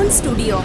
Ripon studio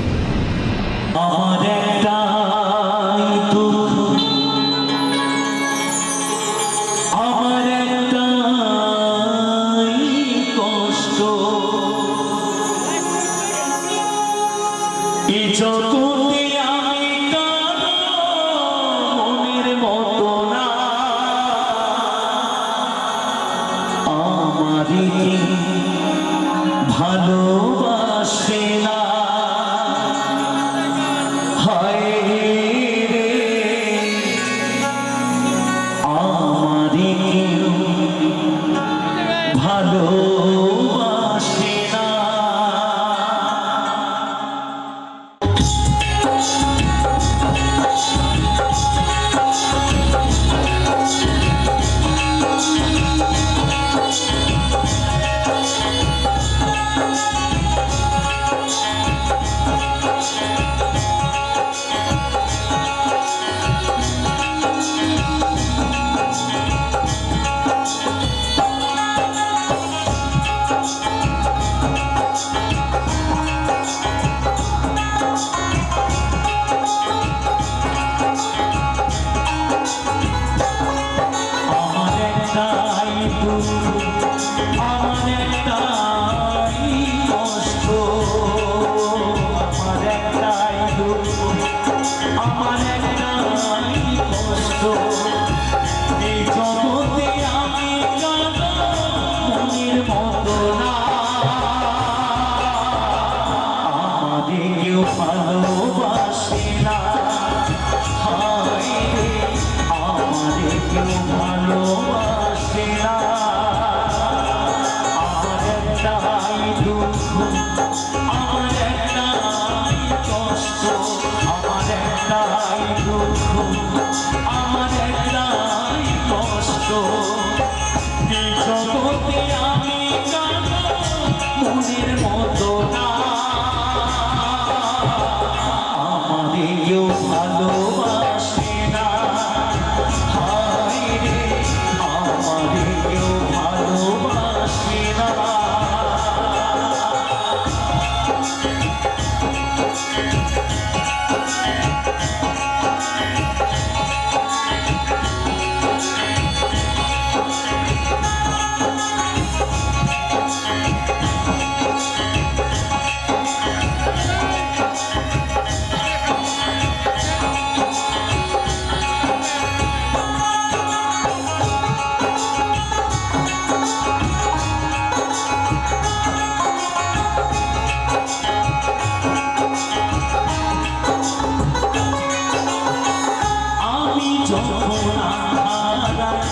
আমি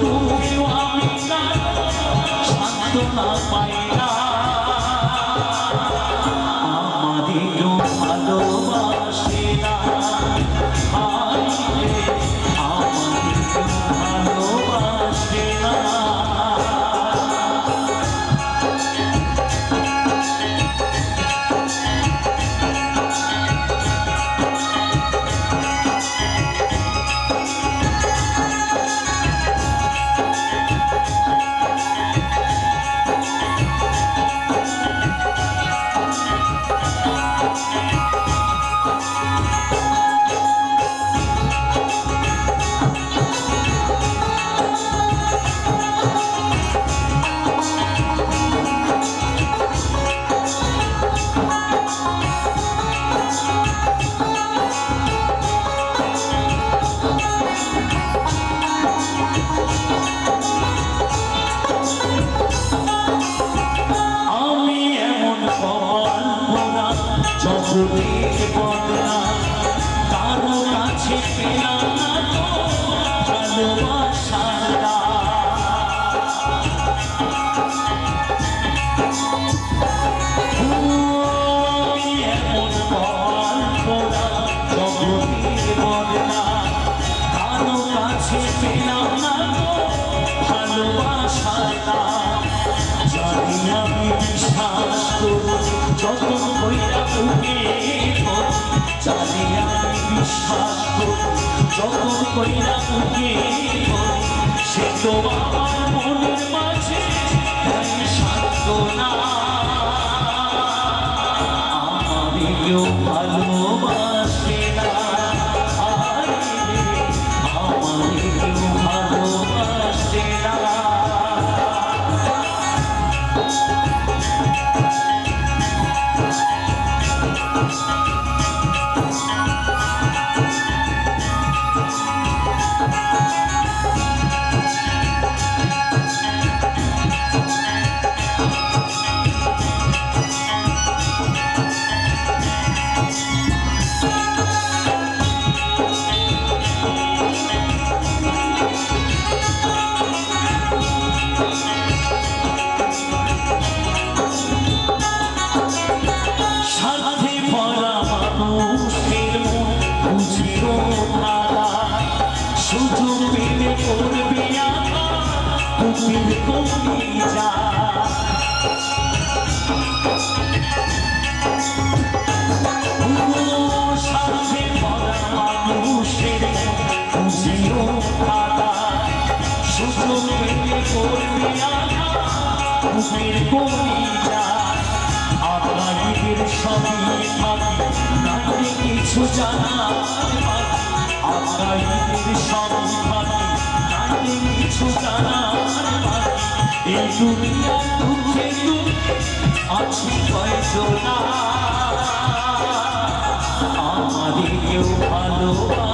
দুঃখেও আমি শান্ত না পাই। Oh. জগৎ কইরা তুমি সে তোমার কুপির কমি যা আপনাদের সবই থাকি নাকি কিছু জানা আপনাদের সবই থাকি নাকি কিছু জানা এই দুনিয়া দুঃখে আছি কয়জনা? আমাদের কেউ ভালোবাসে।